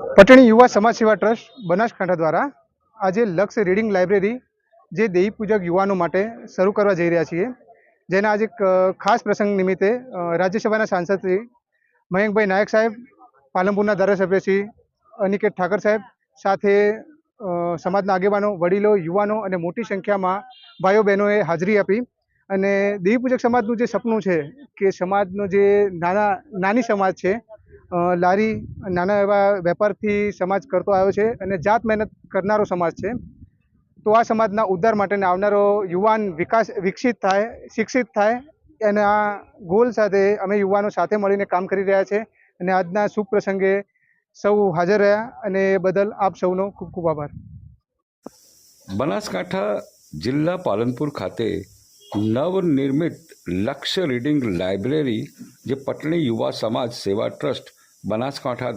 પટણી યુવા સમાજ સેવા ટ્રસ્ટ બનાસકાંઠા દ્વારા આજે લક્ષ રીડિંગ લાઇબ્રેરી જે દેવી પૂજક યુવાનો માટે શરૂ કરવા જઈ રહ્યા છીએ. જેના આજે ખાસ પ્રસંગ નિમિત્તે રાજ્યસભાના સાંસદ શ્રી મયંકભાઈ નાયક સાહેબ, પાલનપુરના ધારાસભ્ય શ્રી અનિકેત ઠાકર સાહેબ સાથે સમાજના આગેવાનો, વડીલો, યુવાનો અને મોટી સંખ્યામાં ભાઈઓ બહેનોએ હાજરી આપી અને દેવી પૂજક સમાજનું જે સપનું છે કે સમાજનો જે નાના, નાની સમાજ છે લારી નાના એવા વેપારથી સમાજ કરતો આવ્યો છે અને જાત મહેનત કરનારો સમાજ છે. તો આ સમાજના ઉદ્ધાર માટેને આવનારો યુવાન વિકાસ, વિકસિત થાય, શિક્ષિત થાય એના ગોલ સાથે અમે યુવાનો સાથે મળીને કામ કરી રહ્યા છે અને આજના શુભ પ્રસંગે સૌ હાજર રહ્યા અને એ બદલ આપ સૌનો ખૂબ ખૂબ આભાર. બનાસકાંઠા જિલ્લા પાલનપુર ખાતે નવનિર્મિત લક્ષ્ય રીડિંગ લાઇબ્રેરી, જે પટણી યુવા સમાજ સેવા ટ્રસ્ટ બનાસકાંઠા